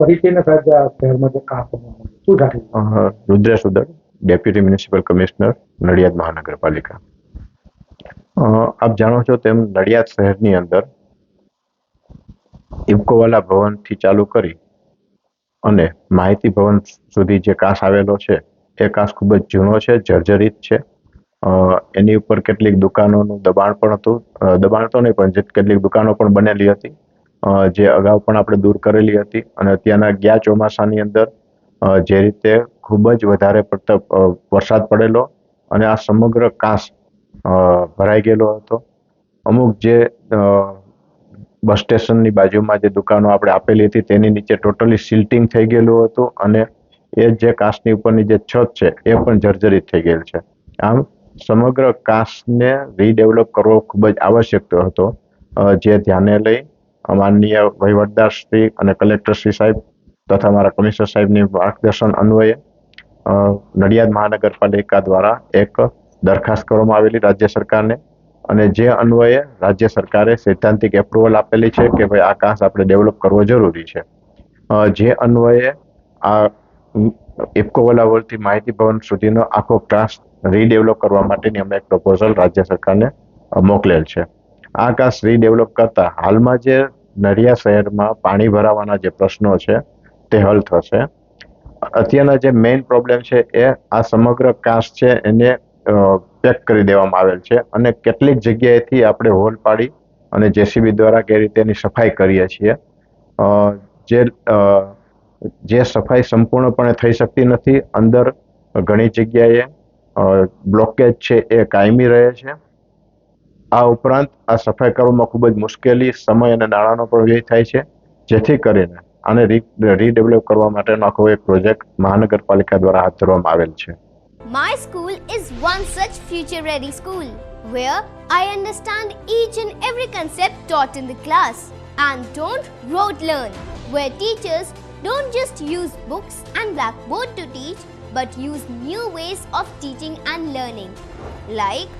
પરિચયના સાથે શહેરમાં જે કામ કરવામાં શું થાય રુદ્ર સુદર ડેપ્યુટી મ્યુનિસિપલ કમિશનર, નડિયાદ મહાનગરપાલિકા. આપ જાણો છો તેમ નડિયાદ શહેરની અંદર ઇફકોવાલા ભવનથી ચાલુ કરી અને માહિતી ભવન સુધી જે કાસ આવેલો છે, એ કાસ ખૂબ જ જૂનો છે, જર્જરિત છે. એની ઉપર કેટલીક દુકાનોનું દબાણ પણ હતું. દબાણ તો નહીં, પણ કેટલીક દુકાનો પણ બનેલી હતી. જે અગાઉ પણ આપણે દૂર કરેલી હતી અને અત્યારના ગયા ચોમાસાની અંદર જે રીતે ખૂબ જ વધારે પડતો વરસાદ પડેલો અને આ સમગ્ર કાંસ ભરાઈ ગયેલો હતો. અમુક જે બસ સ્ટેશનની બાજુમાં જે દુકાનો આપણે આપેલી હતી તેની નીચે ટોટલી સિલ્ટિંગ થઈ ગયેલું હતું અને એ જે કાંસની ઉપરની જે છત છે એ પણ જર્જરિત થઈ ગયેલ છે. આમ સમગ્ર કાંસને રીડેવલપ કરવો ખૂબ જ આવશ્યક હતો. જે ધ્યાને લઈ માનનીય વહીવટદાર શ્રી અને કલેક્ટર શ્રી સાહેબ તથા મારા કમિશનર સાહેબની માર્ગદર્શન અન્વયે નડિયાદ મહાનગરપાલિકા દ્વારા એક દરખાસ્ત કરવામાં આવેલી રાજ્ય સરકારને અને જે અન્વયે રાજ્ય સરકારે સૈદ્ધાંતિક એપ્રુવલ આપેલી છે કે ભાઈ આ કાંસ આપણે ડેવલપ કરવો જરૂરી છે. જે અન્વયે આ ઇફકો વલાવલથી માહિતી ભવન સુધીનો આખો કાંસ રીડેવલપ કરવા માટેની અમે એક પ્રપોઝલ રાજ્ય સરકારને મોકલેલ છે. આ કાંસ રીડેવલપ કરતા હાલમાં જે નડિયાદ શહેરમાં પાણી ભરાવાના જે પ્રશ્નો છે, તે હલ થશે. અત્યારના જે મેઇન પ્રોબ્લેમ છે એ આ સમગ્ર કાંસ છે એને પેક કરી દેવામાં આવેલ છે અને કેટલીક જગ્યાએથી આપણે હોલ પાડી અને જેસીબી દ્વારા કે રીતે એની સફાઈ કરીએ છીએ. જે જે સફાઈ સંપૂર્ણપણે થઈ શકતી નથી, અંદર ઘણી જગ્યાએ બ્લોકેજ છે એ કાયમી રહે છે. આ ઉપરાંત આ સફાઈ કરવામાં ખૂબ જ મુશ્કેલી સમય અને નાણાંનો પણ વ્યય થાય છે જેથી કરીને આને રીડેવલપ કરવા માટેનો આખો એક પ્રોજેક્ટ મહાનગરપાલિકા દ્વારા હાથ ધરવામાં આવેલ છે My school is one such future ready school where I understand each and every concept taught in the class and don't rote learn, where teachers don't just use books and blackboard to teach but use new ways of teaching and learning like